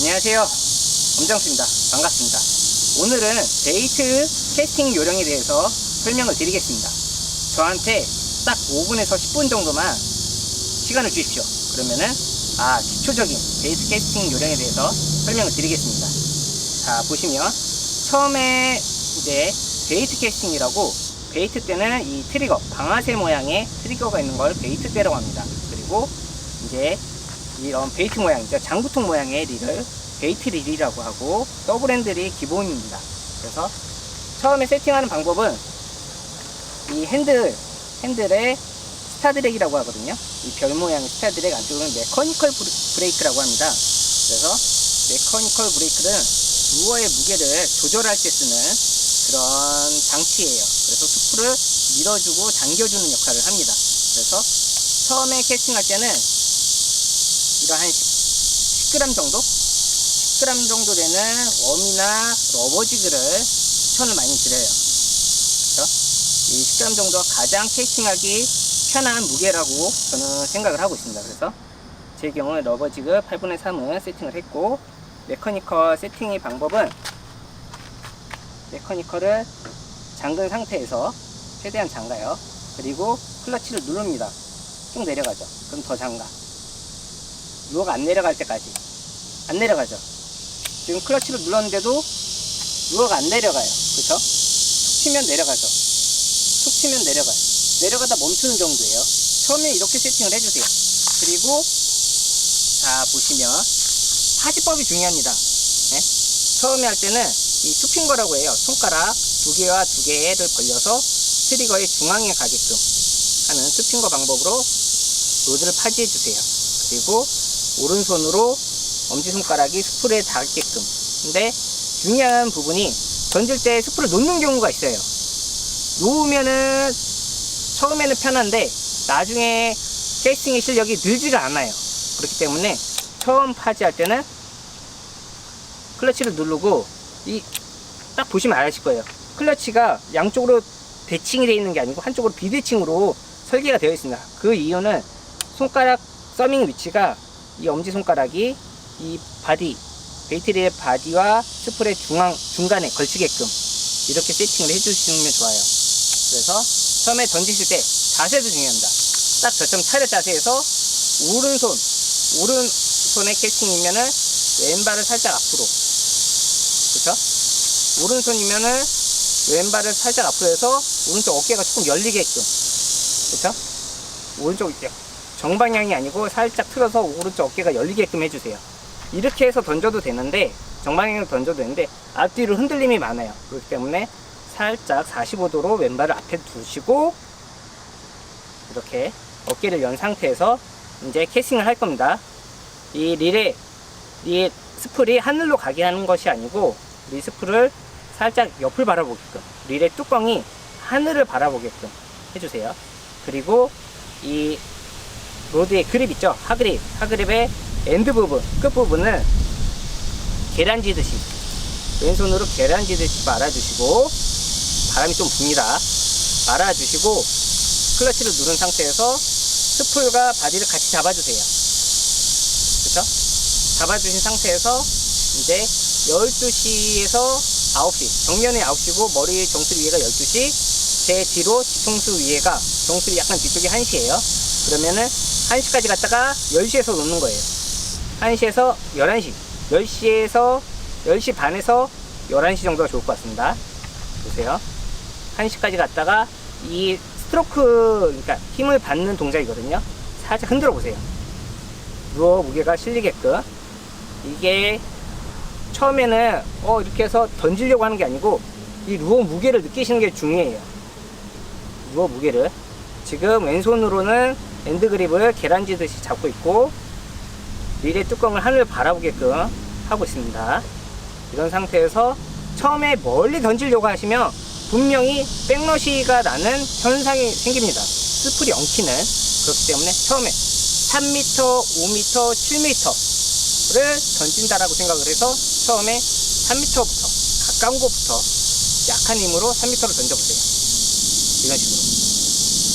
안녕하세요. 엄장수입니다. 반갑습니다. 오늘은 데이트 캐스팅 요령에 대해서 설명을 드리겠습니다. 저한테 딱 5분에서 10분 정도만 시간을 주십시오. 그러면은 아 기초적인 데이트 캐스팅 요령에 대해서 설명을 드리겠습니다. 자 보시면 처음에 이제 베이트 캐스팅이라고 베이트 때는 이 트리거 방아쇠 모양의 트리거가 있는 걸 베이트 때라고 합니다. 그리고 이제 이런 베이트 모양, 그러니까 장구통 모양의 릴을 베이트 릴이라고 하고 더블 핸들이 기본입니다. 그래서 처음에 세팅하는 방법은 이 핸들, 핸들에 스타드랙이라고 하거든요. 이 별 모양의 스타드랙 안쪽은 메커니컬 브레- 브레이크라고 합니다. 그래서 메커니컬 브레이크는 루어의 무게를 조절할 때 쓰는 그런 장치예요. 그래서 수프를 밀어주고 당겨주는 역할을 합니다. 그래서 처음에 캐스팅할 때는 이러한 10, 10g 정도? 10g 정도 되는 웜이나 러버지그를 추천을 많이 드려요. 그렇죠? 이 10g 정도가 가장 캐스팅하기 편한 무게라고 저는 생각을 하고 있습니다. 그래서 제 경우에 러버지그 8분의 3을 세팅을 했고 메커니컬 세팅의 방법은 메커니컬을 잠근 상태에서 최대한 잠가요. 그리고 클러치를 누릅니다. 쭉 내려가죠. 그럼 더 잠가. 루어가 안 내려갈 때까지. 안 내려가죠. 지금 클러치를 눌렀는데도 루어가 안 내려가요. 그쵸? 툭 치면 내려가죠. 툭 치면 내려가요. 내려가다 멈추는 정도예요. 처음에 이렇게 세팅을 해주세요. 그리고, 자, 보시면, 파지법이 중요합니다. 네? 처음에 할 때는 이 투핑거라고 해요. 손가락 두 개와 두 개를 벌려서 트리거의 중앙에 가게끔 하는 투핑거 방법으로 로드를 파지해 주세요. 그리고 오른손으로 엄지손가락이 스프레에 닿게끔. 근데 중요한 부분이 던질 때 스프를 놓는 경우가 있어요. 놓으면은 처음에는 편한데 나중에 캐스팅의 실력이 늘지가 않아요. 그렇기 때문에 처음 파지할 때는 클러치를 누르고 이 딱 보시면 아실 거예요. 클러치가 양쪽으로 대칭이 되어 있는 게 아니고 한쪽으로 비대칭으로 설계가 되어 있습니다. 그 이유는 손가락 서밍 위치가 이 엄지 손가락이 이 바디 베이트리의 바디와 스풀의 중앙 중간에 걸치게끔 이렇게 세팅을 해주시면 좋아요. 그래서 처음에 던지실 때 자세도 중요합니다. 딱 저처럼 차렷 자세에서 오른손 오른손의 캐스팅이면은 왼발을 살짝 앞으로 그렇죠? 오른손이면은 왼발을 살짝 앞으로 해서 오른쪽 어깨가 조금 열리게끔 그렇죠? 오른쪽 정방향이 아니고 살짝 틀어서 오른쪽 어깨가 열리게끔 해주세요. 이렇게 해서 던져도 되는데 정방향으로 던져도 되는데 앞뒤로 흔들림이 많아요. 그렇기 때문에 살짝 45도로 왼발을 앞에 두시고 이렇게 어깨를 연 상태에서 이제 캐싱을 할 겁니다. 이 릴에 이 스풀이 하늘로 가게 하는 것이 아니고 리 스풀을 살짝 옆을 바라보게끔 릴의 뚜껑이 하늘을 바라보게끔 해주세요. 그리고 이 로드의 그립 있죠? 하그립. 하그립의 엔드 부분, 끝 부분을 계란지듯이 왼손으로 계란지듯이 말아주시고 바람이 좀 붑니다. 말아주시고 클러치를 누른 상태에서 스풀과 바디를 같이 잡아주세요. 그쵸? 잡아주신 상태에서 이제 12시에서 9시 정면에 9시고 머리 정수리 위에가 12시 제 뒤로 뒤통수 위에가 정수리 약간 뒤쪽이 1시예요 그러면은 1시까지 갔다가 10시에서 놓는 거예요. 1시에서 11시 10시에서 10시 반에서 11시 정도가 좋을 것 같습니다. 보세요. 1시까지 갔다가 이 스트로크 그러니까 힘을 받는 동작이거든요. 살짝 흔들어 보세요. 누워 무게가 실리게끔. 이게 처음에는 어 이렇게 해서 던지려고 하는 게 아니고 이 루어 무게를 느끼시는 게 중요해요. 루어 무게를. 지금 왼손으로는 엔드 그립을 계란지듯이 잡고 있고 릴의 뚜껑을 하늘 바라보게끔 하고 있습니다 이런 상태에서 처음에 멀리 던지려고 하시면 분명히 백러시가 나는 현상이 생깁니다 스풀이 엉키는 그렇기 때문에 처음에 3m, 5m, 7m 를 던진다라고 생각을 해서 처음에 3m부터 가까운 곳부터 약한 힘으로 3m를 던져보세요. 이런 식으로.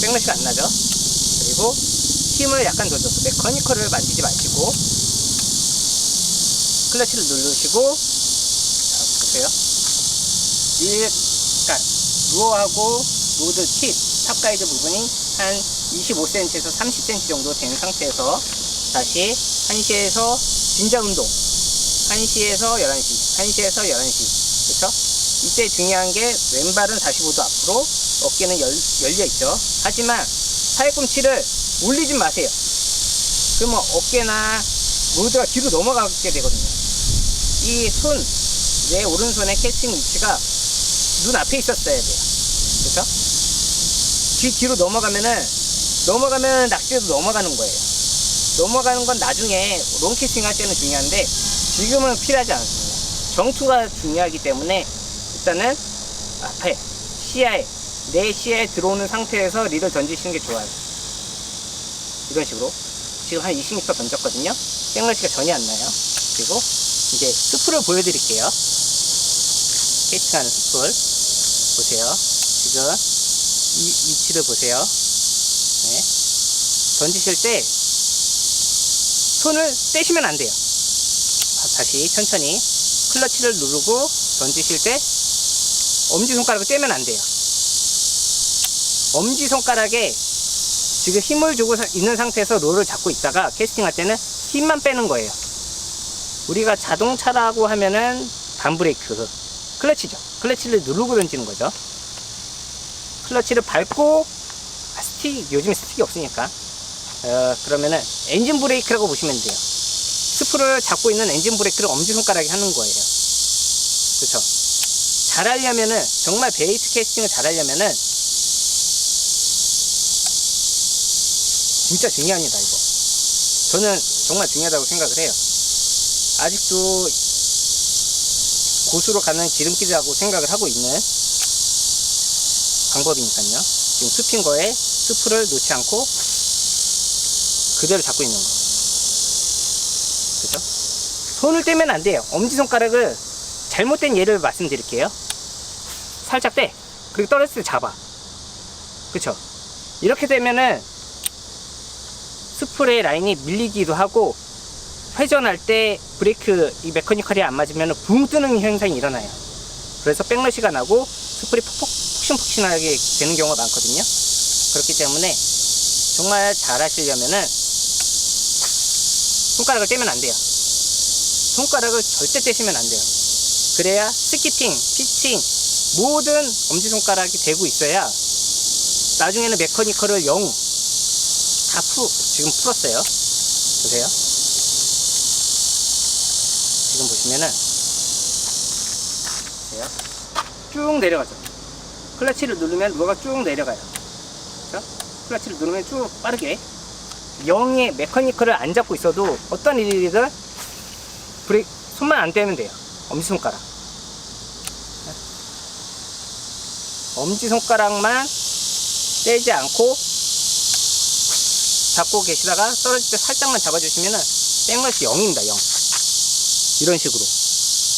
백러시가 안 나죠? 그리고 힘을 약간 더 줘서 메커니컬을 만지지 마시고 클러치를 누르시고 자 보세요. 릴, 그러니까 루어하고 로드 팁, 탑 가이드 부분이 한 25cm에서 30cm 정도 된 상태에서 다시 1시에서 진자 운동 1시에서 11시 1시에서 11시 그렇죠? 이때 중요한 게 왼발은 45도 앞으로 어깨는 열, 열려 있죠 하지만 팔꿈치를 올리지 마세요 그러면 어깨나 로드가 뒤로 넘어가게 되거든요 이 손 내 오른손의 캐스팅 위치가 눈 앞에 있었어야 돼요 그렇죠? 뒤 뒤로 넘어가면은 넘어가면 낚시도 넘어가는 거예요. 넘어가는 건 나중에 롱캐스팅 할 때는 중요한데 지금은 필요하지 않습니다. 정투가 중요하기 때문에 일단은 앞에 시야에 내 시야에 들어오는 상태에서 릴을 던지시는 게 좋아요. 이런 식으로 지금 한 20m 던졌거든요. 백러시가 전혀 안 나요. 그리고 이제 스프를 보여드릴게요. 캐스팅하는 스프를 보세요. 지금 이 위치를 보세요. 네. 던지실 때 손을 떼시면 안 돼요. 아, 다시 천천히 클러치를 누르고 던지실 때 엄지손가락을 떼면 안 돼요. 엄지손가락에 지금 힘을 주고 사- 있는 상태에서 롤을 잡고 있다가 캐스팅할 때는 힘만 빼는 거예요. 우리가 자동차라고 하면은 반브레이크, 클러치죠. 클러치를 누르고 던지는 거죠. 클러치를 밟고 아, 스틱 요즘에 스틱이 없으니까 어, 그러면은 엔진 브레이크라고 보시면 돼요 스프를 잡고 있는 엔진 브레이크를 엄지손가락에 하는 거예요 그렇죠 잘하려면은 정말 베이스 캐스팅을 잘하려면은 진짜 중요합니다 이거 저는 정말 중요하다고 생각을 해요 아직도 고수로 가는 지름길이라고 생각을 하고 있는 방법이니까요. 지금 습힌 거에 스프를 놓지 않고 그대로 잡고 있는 거. 그죠? 손을 떼면 안 돼요. 엄지손가락을 잘못된 예를 말씀드릴게요. 살짝 떼. 그리고 떨어질 때 잡아. 그쵸? 이렇게 되면은 스프레이 라인이 밀리기도 하고 회전할 때 브레이크 이 메커니컬이 안 맞으면 붕 뜨는 현상이 일어나요. 그래서 백러시가 나고 스프레이 폭폭 푹신푹신하게 되는 경우가 많거든요. 그렇기 때문에 정말 잘 하시려면은 손가락을 떼면 안 돼요. 손가락을 절대 떼시면 안 돼요. 그래야 스키팅, 피칭, 모든 엄지손가락이 되고 있어야 나중에는 메커니컬을 0, 다 풀, 지금 풀었어요. 보세요. 지금 보시면은, 보세요. 쭉 내려가죠. 클러치를 누르면 루어가 쭉 내려가요. 그렇죠? 클러치를 누르면 쭉 빠르게 0의 메커니컬을 안 잡고 있어도 어떤 일이든 브레이크 손만 안 떼면 돼요. 엄지손가락. 엄지손가락만 떼지 않고 잡고 계시다가 떨어질 때 살짝만 잡아주시면은 백러시 0입니다. 0. 이런 식으로.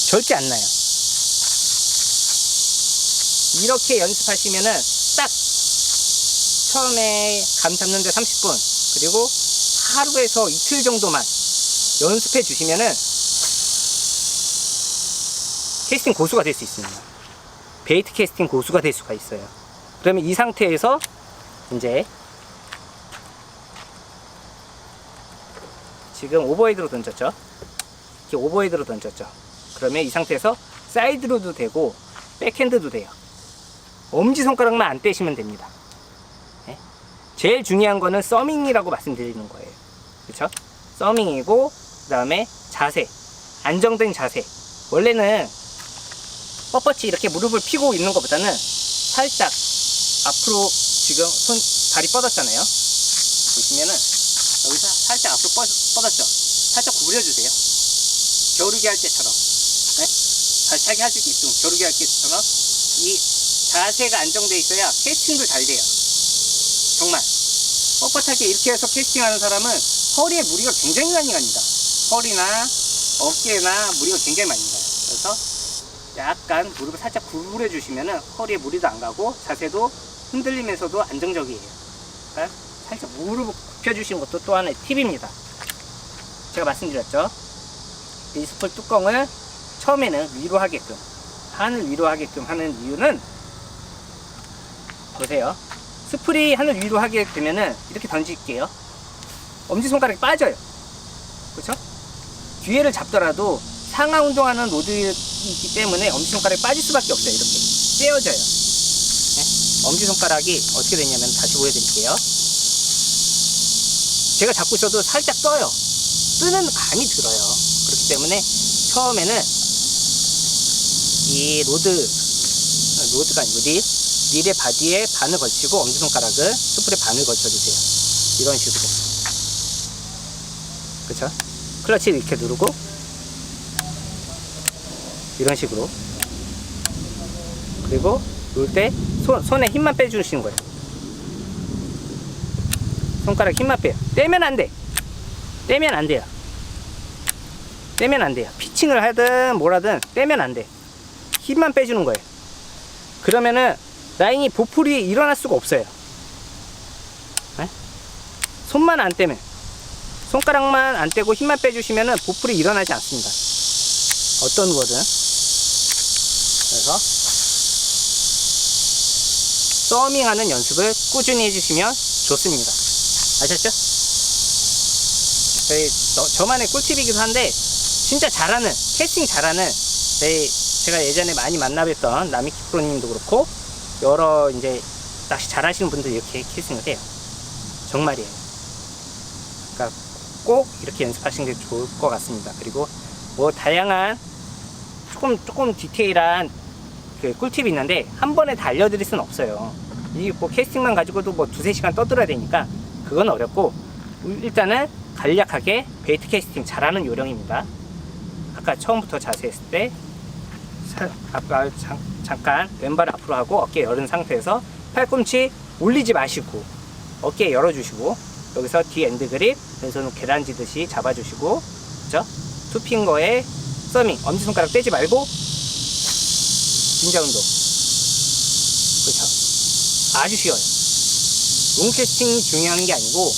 절대 안 나요. 이렇게 연습하시면은 딱 처음에 감 잡는데 30분 그리고 하루에서 이틀 정도만 연습해 주시면은 캐스팅 고수가 될 수 있습니다. 베이트 캐스팅 고수가 될 수가 있어요. 그러면 이 상태에서 이제 지금 오버헤드로 던졌죠. 이렇게 오버헤드로 던졌죠. 그러면 이 상태에서 사이드로도 되고 백핸드도 돼요. 엄지손가락만 안 떼시면 됩니다. 예? 제일 중요한 거는 서밍이라고 말씀드리는 거예요. 그렇죠? 서밍이고 그 다음에 자세, 안정된 자세. 원래는 뻣뻣이 이렇게 무릎을 펴고 있는 것보다는 살짝 앞으로 지금 손 다리 뻗었잖아요. 보시면은 여기서 살짝 앞으로 뻗, 뻗었죠. 살짝 구부려주세요. 겨루기 할 때처럼. 네? 발차기 할 수 있게끔 겨루기 할 때처럼 이 자세가 안정돼 있어야 캐스팅도 잘 돼요. 정말 뻣뻣하게 이렇게 해서 캐스팅하는 사람은 허리에 무리가 굉장히 많이 갑니다. 허리나 어깨나 무리가 굉장히 많이 가요. 그래서 약간 무릎을 살짝 구부려 주시면은 허리에 무리도 안 가고 자세도 흔들리면서도 안정적이에요. 그러니까 살짝 무릎을 굽혀 주시는 것도 또 하나의 팁입니다. 제가 말씀드렸죠. 이 스풀 뚜껑을 처음에는 위로 하게끔 하늘 위로 하게끔 하는 이유는 보세요. 스풀이 하늘 위로 하게 되면은 이렇게 던질게요. 엄지손가락이 빠져요. 그렇죠? 뒤에를 잡더라도 상하 운동하는 로드이기 때문에 엄지손가락이 빠질 수밖에 없어요. 이렇게 떼어져요. 네? 엄지손가락이 어떻게 되냐면 다시 보여드릴게요. 제가 잡고 있어도 살짝 떠요. 뜨는 감이 들어요. 그렇기 때문에 처음에는 이 로드, 로드가 아니고 릴, 릴의 바디에 반을 걸치고 엄지손가락을 숯불에 반을 걸쳐주세요. 이런 식으로. 그쵸? 클러치 이렇게 누르고 이런 식으로 그리고 놓을 때 손, 손에 힘만 빼주시는 거예요. 손가락 힘만 빼요. 떼면 안 돼. 떼면 안 돼요. 떼면 안 돼요. 피칭을 하든 뭐라든 떼면 안 돼. 힘만 빼주는 거예요. 그러면은 라인이 보풀이 일어날 수가 없어요. 네? 손만 안 떼면 손가락만 안 떼고 힘만 빼주시면은 보풀이 일어나지 않습니다. 어떤 거든. 그래서 서밍하는 연습을 꾸준히 해주시면 좋습니다. 아셨죠? 저희 저, 저만의 꿀팁이기도 한데 진짜 잘하는 캐스팅 잘하는 저희 제가 예전에 많이 만나뵀던 나미키 프로님도 그렇고 여러 이제 낚시 잘하시는 분들 이렇게 캐스팅을 해요. 정말이에요. 그러니까 꼭 이렇게 연습하시는 게 좋을 것 같습니다. 그리고 뭐 다양한 조금 조금 디테일한 그 꿀팁이 있는데 한 번에 다 알려드릴 수는 없어요. 이뭐 캐스팅만 가지고도 뭐 두세 시간 떠들어야 되니까 그건 어렵고 일단은 간략하게 베이트 캐스팅 잘하는 요령입니다. 아까 처음부터 자세 했을 때 사- 아까 잠, 잠깐 왼발 앞으로 하고 어깨 열은 상태에서 팔꿈치 올리지 마시고 어깨 열어주시고 여기서 뒤 엔드 그립 왼손은 계란지듯이 잡아주시고 그죠? 투핑거에 서밍 엄지손가락 떼지 말고 진자 운동 그렇죠 아주 쉬워요 롱캐스팅이 중요한 게 아니고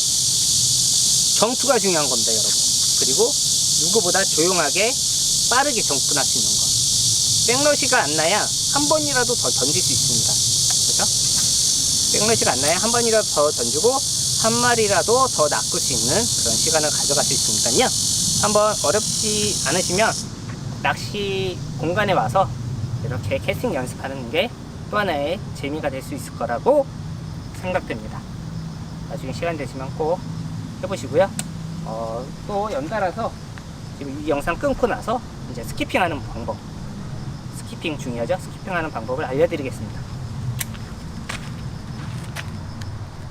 정투가 중요한 겁니다 여러분. 그리고 누구보다 조용하게 빠르게 정분할 수 있는 거. 백러시가 안 나야 한 번이라도 더 던질 수 있습니다. 그렇죠? 백러시가 안 나야 한 번이라도 더 던지고 한 마리라도 더 낚을 수 있는 그런 시간을 가져갈 수 있으니까요. 한번 어렵지 않으시면 낚시 공간에 와서 이렇게 캐스팅 연습하는 게 또 하나의 재미가 될 수 있을 거라고 생각됩니다. 나중에 시간 되시면 꼭 해보시고요. 어, 또 연달아서 지금 이 영상 끊고 나서 이제 스키핑하는 방법, 스키핑 중요하죠? 스키핑하는 방법을 알려드리겠습니다.